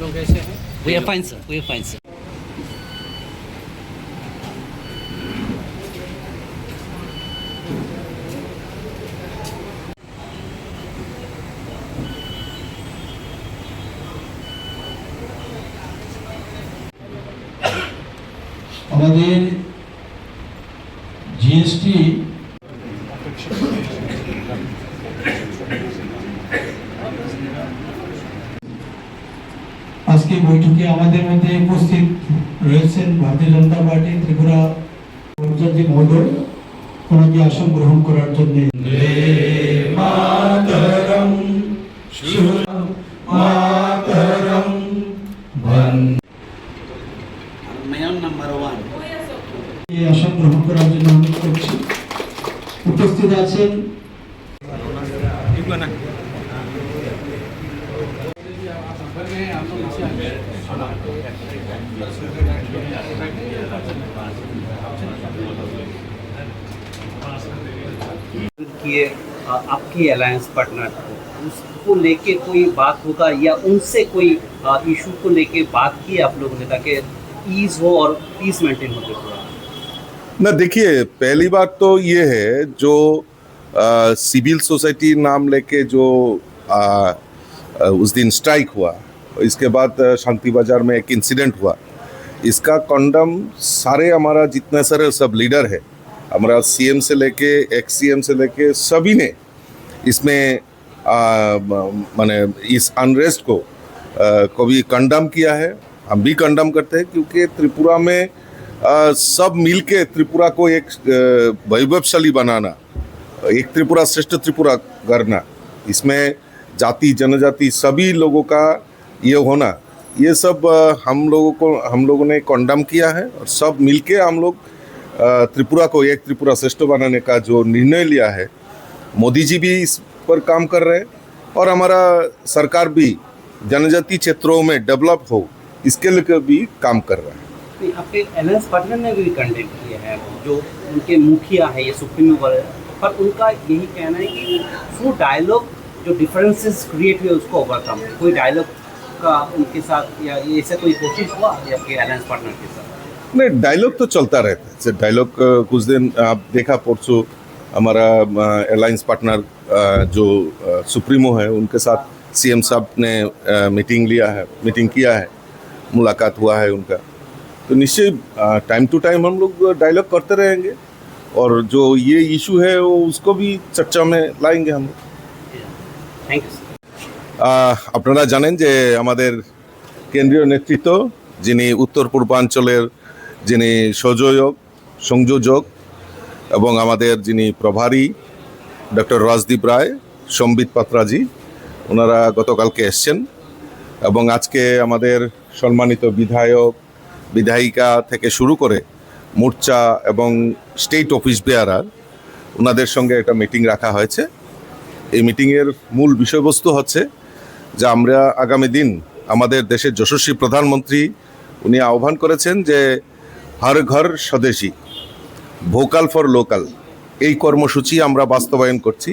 लोग कैसे हैं We are fine, sir. We are fine, sir. আমাদের জিএসটি আজকে বৈঠকে আমাদের মধ্যে উপস্থিত রয়েছেন ভারতীয় জনতা পার্টি ত্রিপুরা পঞ্চায়েত মহোদয়। ওনাকে আসন গ্রহণ করার জন্য। আসন গ্রহণ করার জন্য অনুরোধ করছি। উপস্থিত আছেন किए आपकी अलायंस पार्टनर को। उसको लेके कोई बात होगा या उनसे कोई इशू को लेके बात की आप लोगों ने ताकि ईज हो और पीस मेंटेन हो पूरा ना देखिए पहली बात तो ये है जो सिविल सोसाइटी नाम लेके जो आ, आ, उस दिन स्ट्राइक हुआ इसके बाद शांति बाज़ार में एक इंसिडेंट हुआ। इसका कंडम सारे हमारा जितने सारे सब लीडर है हमारा सीएम से लेके एक्स सीएम से लेके सभी ने इसमें माने इस अनरेस्ट को आ, कभी कंडम किया है। हम भी कंडम करते हैं क्योंकि त्रिपुरा में आ, सब मिलके त्रिपुरा को एक वैभवशाली बनाना एक त्रिपुरा श्रेष्ठ त्रिपुरा करना इसमें जाति जनजाति सभी लोगों का ये होना ये सब हम लोगों को, हम लोगों ने कंडम किया है और सब मिलके हम लोग त्रिपुरा को एक त्रिपुरा श्रेष्ठ बनाने का जो निर्णय लिया है, मोदी जी भी इस पर काम कर रहे हैं और हमारा सरकार भी जनजाति क्षेत्रों में डेवलप हो, इसके लिए भी काम कर रहा है। आपके ने भी कंटेक्ट है, जो उनके मुखिया है, ये सुप्रीमो पर उनका यही कहना है कि थ्रू डायलॉग जो डिफरेंसेस क्रिएट हुए उसको ओवरकम कोई डायलॉग का उनके साथ या ऐसा कोई कोशिश हुआ आपके अलायंस पार्टनर के साथ? नहीं डायलॉग तो चलता रहता है। जैसे डायलॉग कुछ दिन आप देखा परसों हमारा अलायंस पार्टनर जो सुप्रीमो है उनके साथ सीएम साहब ने मीटिंग लिया है मीटिंग किया है मुलाकात हुआ है उनका। तो निश्चय टाइम टू टाइम हम लोग डायलॉग करते रहेंगे और जो ये इशू है वो उसको भी चर्चा में लाएँगे हम लोग। थैंक यू আপনারা জানেন যে আমাদের কেন্দ্রীয় নেতৃত্ব, যিনি উত্তর পূর্বাঞ্চলের যিনি সযোজক সংযোজক এবং আমাদের যিনি প্রভারী, ডক্টর রাজদীপ রায়, সম্বিত পাত্রাজি, ওনারা গতকালকে এসছেন এবং আজকে আমাদের সম্মানিত বিধায়ক, বিধায়িকা থেকে শুরু করে মোর্চা এবং স্টেট অফিস বেয়ারার ওনাদের সঙ্গে একটা মিটিং রাখা হয়েছে। এই মিটিংয়ের মূল বিষয়বস্তু হচ্ছে যে আমরা আগামী দিন আমাদের দেশের যশস্বী প্রধানমন্ত্রী উনি আহ্বান করেছেন যে হর ঘর স্বদেশী ভোকাল ফর লোকাল এই কর্মসূচি আমরা বাস্তবায়ন করছি।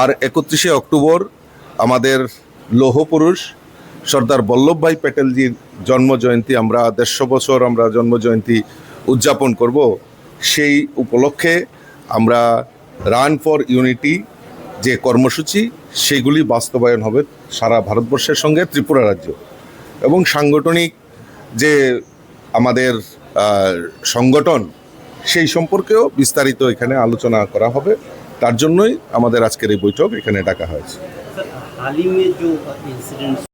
আর একত্রিশে অক্টোবর আমাদের লৌহপুরুষ সর্দার বল্লভভাই প্যাটেলজির জন্মজয়ন্তী, আমরা দেড়শো বছর আমরা জন্মজয়ন্তী উদযাপন করব। সেই উপলক্ষে আমরা রান ফর ইউনিটি যে কর্মসূচি, সেগুলি বাস্তবায়ন হবে সারা ভারতবর্ষের সঙ্গে ত্রিপুরা রাজ্য। এবং সাংগঠনিক যে আমাদের সংগঠন, সেই সম্পর্কেও বিস্তারিত এখানে আলোচনা করা হবে। তার জন্যই আমাদের আজকের এই বৈঠক এখানে ডাকা হয়েছে।